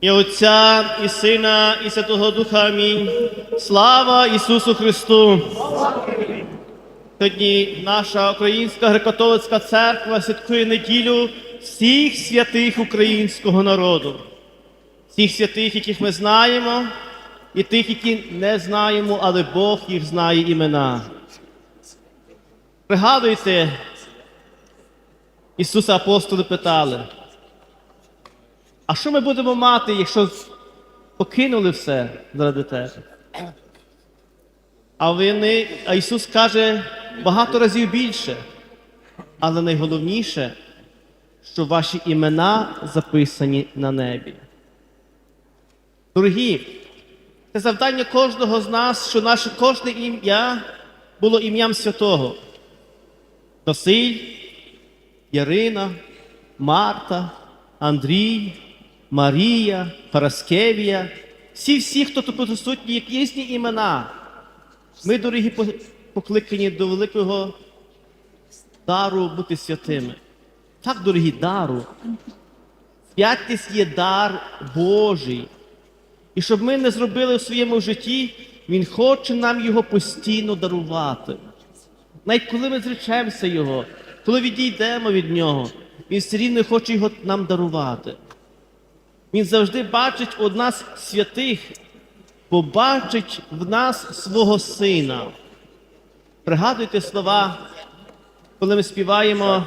І Отця, і Сина, і Святого Духа. Амінь. Слава Ісусу Христу! Сьогодні наша Українська греко-католицька церква святкує неділю всіх святих українського народу, всіх святих, яких ми знаємо, і тих, які не знаємо, але Бог їх знає імена. Пригадуйте, Ісуса апостоли питали. А що ми будемо мати, якщо покинули все заради тебе? А вони, а Ісус каже багато разів більше. Але найголовніше, що ваші імена записані на небі. Дорогі, це завдання кожного з нас, що наше кожне ім'я було ім'ям святого. Василь, Ярина, Марта, Андрій, Марія, Параскевія, всі, всі, хто тут присутні, як різні імена. Ми, дорогі, покликані до великого дару бути святими. Так, дорогі, дару. Святість є дар Божий. І щоб ми не зробили в своєму житті, Він хоче нам його постійно дарувати. Навіть коли ми зречемося Його, коли відійдемо від Нього, Він все рівно хоче його нам дарувати. Він завжди бачить у нас святих, бо бачить в нас свого сина. Пригадуйте слова, коли ми співаємо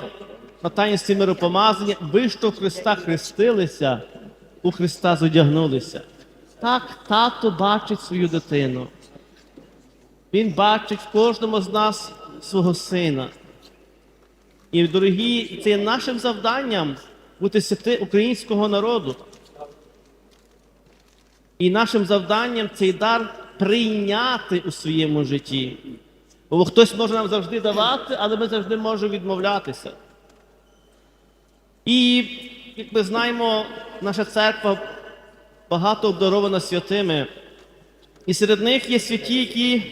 на таїнстві миропомазання, ви що Христа хрестилися, у Христа зодягнулися. Так тато бачить свою дитину. Він бачить в кожному з нас свого сина. І, дорогі, це є нашим завданням бути святи українського народу. І нашим завданням цей дар прийняти у своєму житті. Бо хтось може нам завжди давати, але ми завжди можемо відмовлятися. І, як ми знаємо, наша церква багато обдарована святими. І серед них є святі, які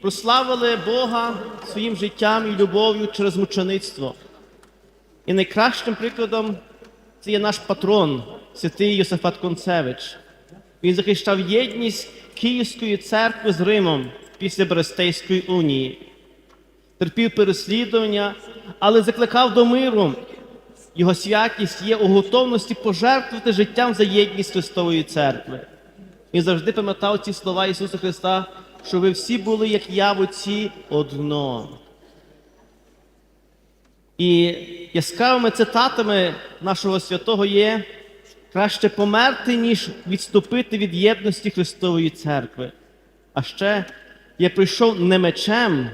прославили Бога своїм життям і любов'ю через мучеництво. І найкращим прикладом це є наш патрон, святий Йосифат Концевич. Він захищав єдність Київської церкви з Римом після Берестейської унії, терпів переслідування, але закликав до миру. Його святість є у готовності пожертвувати життям за єдність Христової церкви. Він завжди пам'ятав ці слова Ісуса Христа, що ви всі були, як я в Отці, одно. І яскравими цитатами нашого святого є краще померти, ніж відступити від єдності Христової церкви. А ще я прийшов не мечем,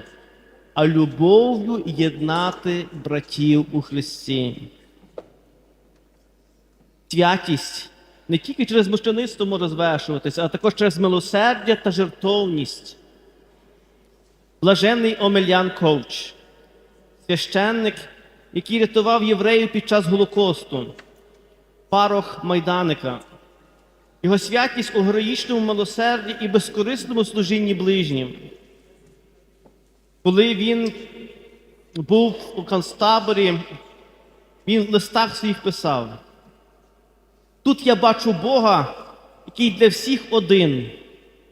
а любов'ю єднати братів у Христі. Святість не тільки через мучеництво може звершуватися, а також через милосердя та жертовність. Блаженний Омелян Ковч, священник, який рятував євреїв під час Голокосту, парох Майданика, його святість у героїчному милосерді і безкорисному служінні ближнім. Коли він був у концтаборі, він в листах своїх писав: Тут я бачу Бога, який для всіх один,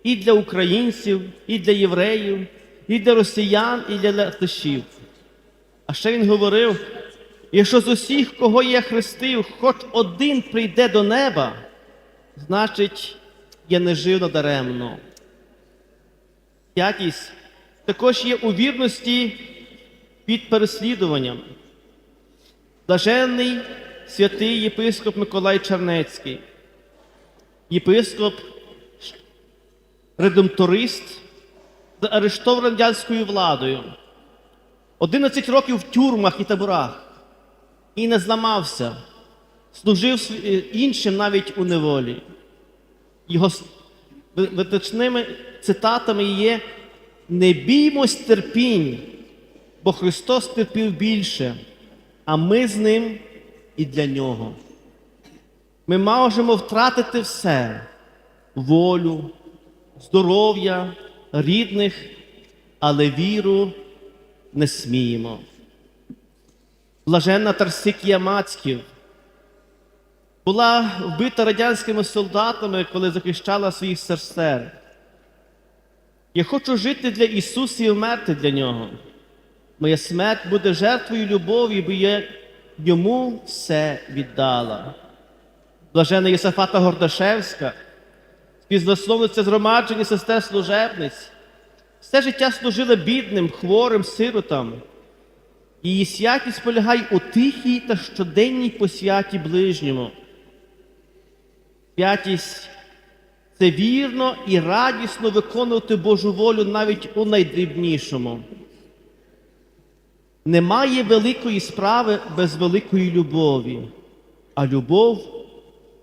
і для українців, і для євреїв, і для росіян, і для латишів. А ще він говорив: якщо з усіх, кого я хрестив, хоч один прийде до неба, значить, я не жив надаремно. П'ятість також є у вірності під переслідуванням. Блаженний святий єпископ Миколай Чернецький, єпископ, редемторист, заарештований радянською владою. 11 років в тюрмах і таборах і не зламався, служив е, іншим навіть у неволі. Його виточними цитатами є не біймось терпінь, бо Христос терпів більше, а ми з ним і для нього. Ми можемо втратити все волю, здоров'я, рідних, але віру не сміємо. Блаженна Тарсикія Мацьків, була вбита радянськими солдатами, коли захищала своїх сестер. Я хочу жити для Ісуса і вмерти для Нього. Моя смерть буде жертвою любові, бо я йому все віддала. Блажена Єсафата Гордашевська, співзасновниця згромадження сестер служебниць, все життя служила бідним, хворим, сиротам. Її святість полягає у тихій та щоденній посвяті ближньому. Святість це вірно і радісно виконувати Божу волю навіть у найдрібнішому. Немає великої справи без великої любові, а любов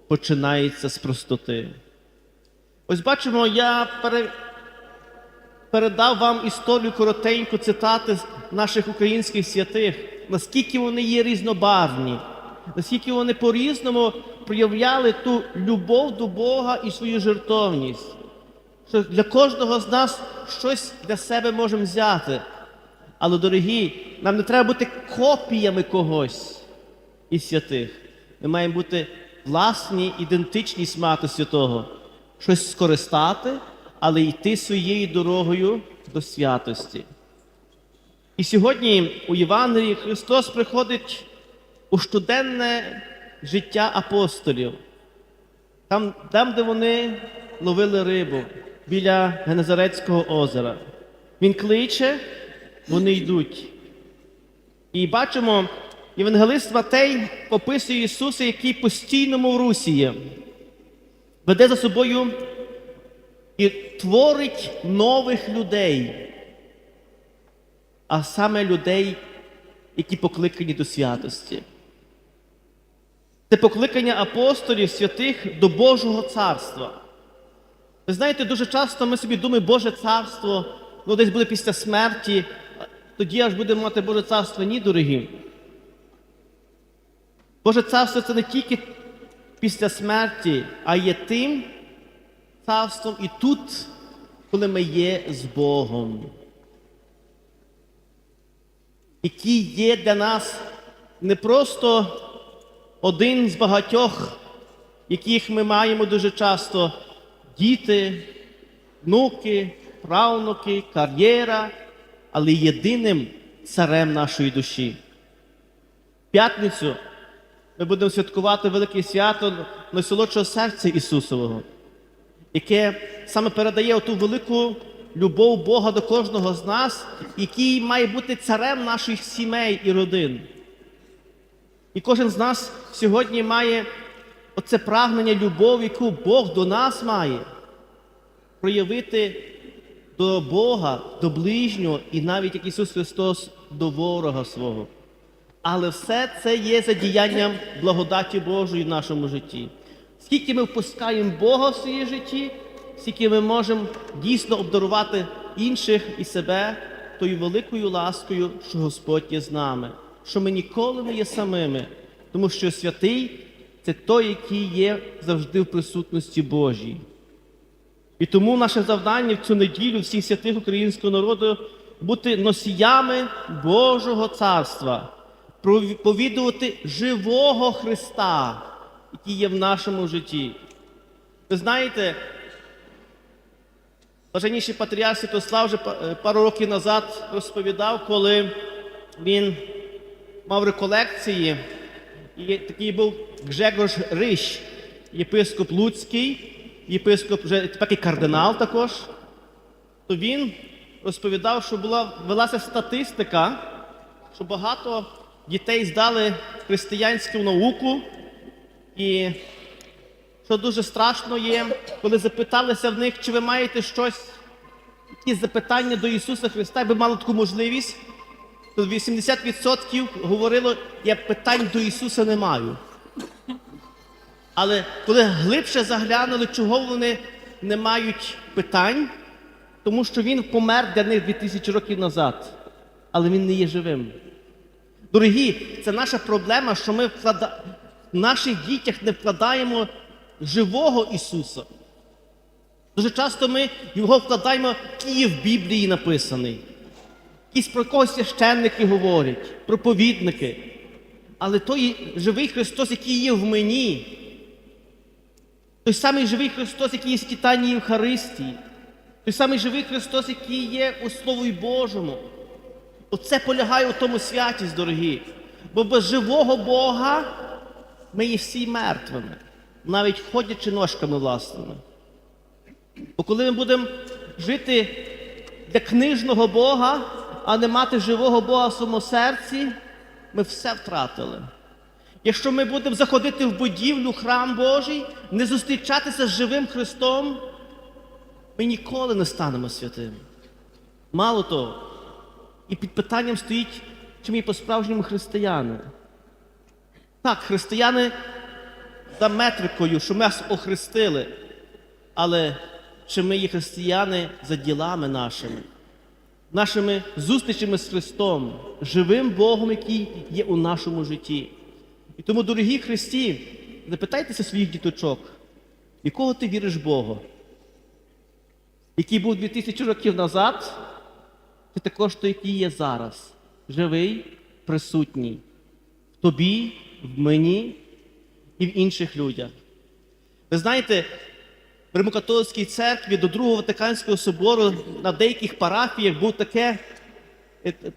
починається з простоти. Ось бачимо, я пере... передав вам історію коротеньку цитати з наших українських святих, наскільки вони є різнобарвні, наскільки вони по-різному проявляли ту любов до Бога і свою жертовність. Що для кожного з нас щось для себе можемо взяти. Але, дорогі, нам не треба бути копіями когось із святих. Ми маємо бути власні, ідентичність мати святого, щось скористати, але йти своєю дорогою до святості. І сьогодні у Євангелії Христос приходить у щоденне життя апостолів, там, там де вони ловили рибу біля Генезарецького озера. Він кличе, вони йдуть. І бачимо, Євангелист Матей описує Ісуса, який постійно в русі є, веде за собою і творить нових людей, а саме людей, які покликані до святості. Це покликання апостолів святих до Божого царства. Ви знаєте, дуже часто ми собі думаємо, Боже царство, ну десь буде після смерті, тоді аж будемо мати Боже царство. Ні, дорогі. Боже царство це не тільки після смерті, а є тим царством і тут, коли ми є з Богом, який є для нас не просто один з багатьох, яких ми маємо дуже часто. Діти, внуки, правнуки, кар'єра, але єдиним царем нашої душі. В п'ятницю ми будемо святкувати велике свято найсолодшого серця Ісусового, яке саме передає ту велику любов Бога до кожного з нас, який має бути царем наших сімей і родин. І кожен з нас сьогодні має оце прагнення любові, яку Бог до нас має, проявити до Бога, до ближнього і навіть як Ісус Христос до ворога свого. Але все це є задіянням благодаті Божої в нашому житті. Скільки ми впускаємо Бога в своє житті, скільки ми можемо дійсно обдарувати інших і себе тою великою ласкою, що Господь є з нами, що ми ніколи не є самими, тому що святий це той, який є завжди в присутності Божій. І тому наше завдання в цю неділю всіх святих українського народу бути носіями Божого царства, повідувати живого Христа, який є в нашому житті. Ви знаєте, блаженніший патріарх Святослав вже пару років назад розповідав, коли він мав реколекції, і такий був Гжегош Рищ, єпископ Луцький, єпископ вже і кардинал також, то він розповідав, що була велася статистика, що багато дітей здали християнську науку, і що дуже страшно є, коли запиталися в них, чи ви маєте щось, якісь запитання до Ісуса Христа, якби мали таку можливість, то 80% говорило, я питань до Ісуса не маю. Але коли глибше заглянули, чого вони не мають питань, тому що він помер для них 2000 років назад, але він не є живим. Дорогі, це наша проблема, що ми вклада... наших дітях не вкладаємо живого Ісуса. Дуже часто ми його вкладаємо, який є в Біблії написаний. Якісь про когось священники говорять, проповідники. Але той живий Христос, який є в мені, Той самий живий Христос, який є в Титанії Євхаристії, той самий живий Христос, який є у Слові Божому. Оце полягає у тому святість, дорогі. Бо без живого Бога ми є всі мертвими, навіть ходячи ножками власними. Бо коли ми будемо жити для книжного Бога, а не мати живого Бога в своєму серці, ми все втратили. Якщо ми будемо заходити в будівлю, храм Божий, не зустрічатися з живим Христом, ми ніколи не станемо святими. Мало того, і під питанням стоїть, чи ми по-справжньому християни. Так, християни за метрикою, що нас охрестили, але чи ми є християни за ділами нашими, нашими зустрічами з Христом, живим Богом, який є у нашому житті. І тому, дорогі Христі, запитайтеся своїх діточок, якого ти віриш Богу? Який був 2000 років назад, чи також той, який є зараз, живий, присутній в тобі, в мені і в інших людях. Ви знаєте, в Римокатолицькій церкві до Другого Ватиканського собору на деяких парафіях була е,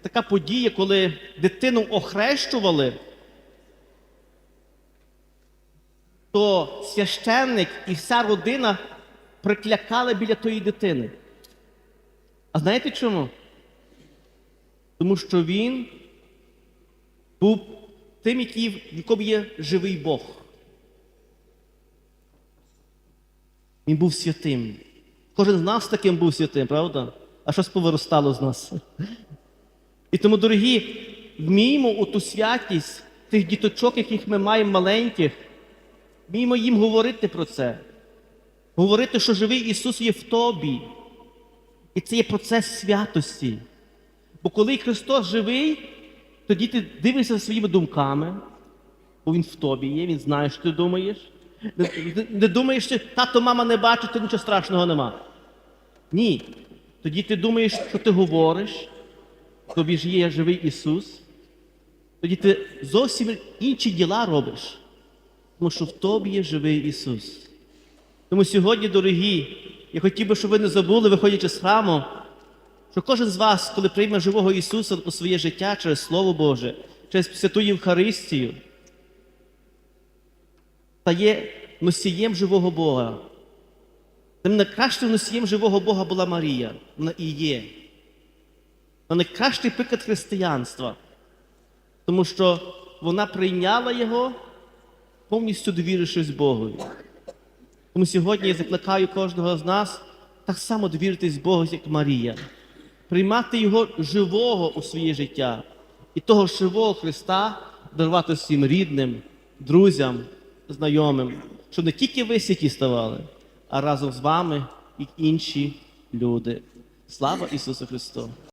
така подія, коли дитину охрещували, то священник і вся родина приклякали біля тої дитини. А знаєте чому? Тому що він був тим, який, в якому є живий Бог. Він був святим. Кожен з нас таким був святим, правда? А щось повиростало з нас. І тому, дорогі, вміємо у ту святість тих діточок, яких ми маємо маленьких, вміємо їм говорити про це. Говорити, що живий Ісус є в тобі. І це є процес святості. Бо коли Христос живий, тоді ти дивишся своїми думками, бо Він в тобі є, Він знає, що ти думаєш. Не, не- думаєш, що тато, мама не бачить, то нічого страшного нема. Ні. Тоді ти думаєш, що ти говориш, тобі ж є живий Ісус. Тоді ти зовсім інші діла робиш, тому що в тобі є живий Ісус. Тому сьогодні, дорогі, я хотів би, щоб ви не забули, виходячи з храму, що кожен з вас, коли прийме живого Ісуса у своє життя через Слово Боже, через Святу Євхаристію, стає носієм живого Бога. Тим найкращим носієм живого Бога була Марія. Вона і є. Вона найкращий приклад християнства, тому що вона прийняла його, повністю довірившись Богові. Тому сьогодні я закликаю кожного з нас так само довіритись Богу, як Марія, приймати Його живого у своє життя і того живого Христа дарувати всім рідним, друзям, знайомим, щоб не тільки ви святі ставали, а разом з вами і інші люди. Слава Ісусу Христу!